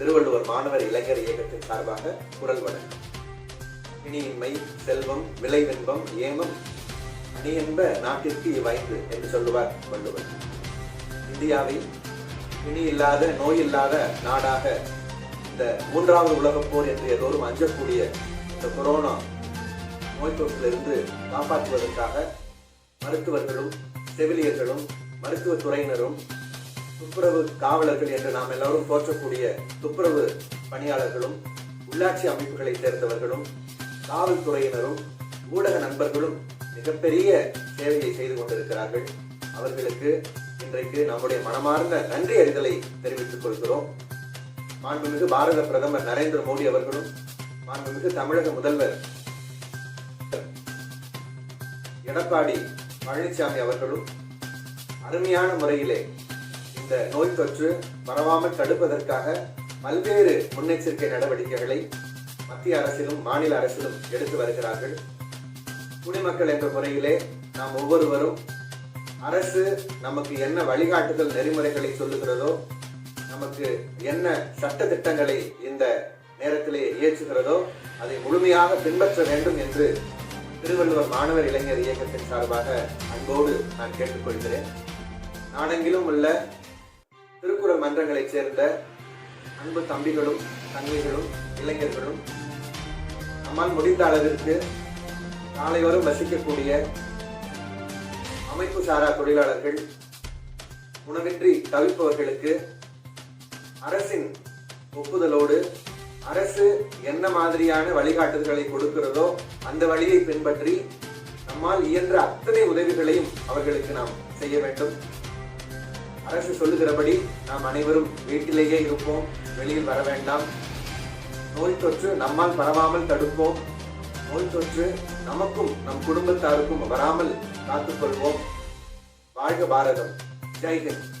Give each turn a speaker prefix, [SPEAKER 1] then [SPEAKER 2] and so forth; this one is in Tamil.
[SPEAKER 1] திருவள்ளுவர் மாணவர் இளைஞர் இனத்துக்கு சார்பாக குரல் வழங்கும் இனியின்மை செல்வம் விளைவென்பம் ஏமம் அணி என்ப நாட்டிற்கு இவ்வைந்து என்று சொல்லுவார் வள்ளுவர். இந்தியாவை இனி இல்லாத நோய் இல்லாத நாடாக இந்த மூன்றாவது உலகப் போர் என்று எல்லோரும் அஞ்சக்கூடிய இந்த கொரோனா நோய் தொற்றிலிருந்து காப்பாற்றுவதற்காக மருத்துவர்களும் செவிலியர்களும் மருத்துவத் துறையினரும் துப்புரவு காவலர்கள் என்று நாம் எல்லாரும் போற்றக்கூடிய துப்புரவு பணியாளர்களும் உள்ளாட்சி அமைப்புகளைச் சேர்ந்தவர்களும் காவல்துறையினரும் ஊடக நண்பர்களும் மிகப்பெரிய சேவையை செய்து கொண்டிருக்கிறார்கள். அவர்களுக்கு இன்றைக்கு நம்முடைய மனமார்ந்த நன்றி அறிதலை தெரிவித்துக் கொள்கிறோம். மாண்புமிகு பாரத பிரதமர் நரேந்திர மோடி அவர்களும் மாண்புமிகு தமிழக முதல்வர் எடப்பாடி பழனிசாமி அவர்களும் அருமையான முறையிலே இந்த நோய் தொற்று பரவாமல் தடுப்பதற்காக பல்வேறு முன்னெச்சரிக்கை நடவடிக்கைகளை மத்திய அரசிலும் மாநில அரசிலும் எடுத்து வருகிறார்கள். குடிமக்கள் என்ற முறையிலே நாம் ஒவ்வொருவரும் அரசு நமக்கு என்ன வழிகாட்டுதல் நெறிமுறைகளை சொல்லுகிறதோ நமக்கு என்ன சட்ட திட்டங்களை இந்த நேரத்திலே இயற்றுகிறதோ அதை முழுமையாக பின்பற்ற வேண்டும் என்று திருவள்ளுவர் மாணவர் இளைஞர் இயக்கத்தின் சார்பாக அன்போடு நான் கேட்டுக்கொள்கிறேன். நாடெங்கிலும் உள்ள திருக்குறள் மன்றங்களைச் சேர்ந்த அன்பு தம்பிகளும் தங்கைகளும் இளைஞர்களும் நம்மால் முடிந்த அளவிற்கு நாளை வரும் வசிக்கக்கூடிய அமைப்பு சாரா தொழிலாளர்கள் உணவின்றி தவிப்பவர்களுக்கு அரசின் ஒப்புதலோடு அரசு என்ன மாதிரியான வழிகாட்டுதல்களை கொடுக்கிறதோ அந்த வழியை பின்பற்றி நம்மால் இயன்ற அத்தனை உதவிகளையும் அவர்களுக்கு நாம் செய்ய வேண்டும். அரசு சொல்லுகிறபடி நாம் அனைவரும் வீட்டிலேயே இருப்போம் வெளியில் வர வேண்டாம். நோய் தொற்று நம்மால் பரவாமல் தடுப்போம். நோய் தொற்று நமக்கும் நம் குடும்பத்தாருக்கும் வராமல் காத்துக்கொள்வோம். வாழ்க பாரதம். ஜெய்ஹிந்த்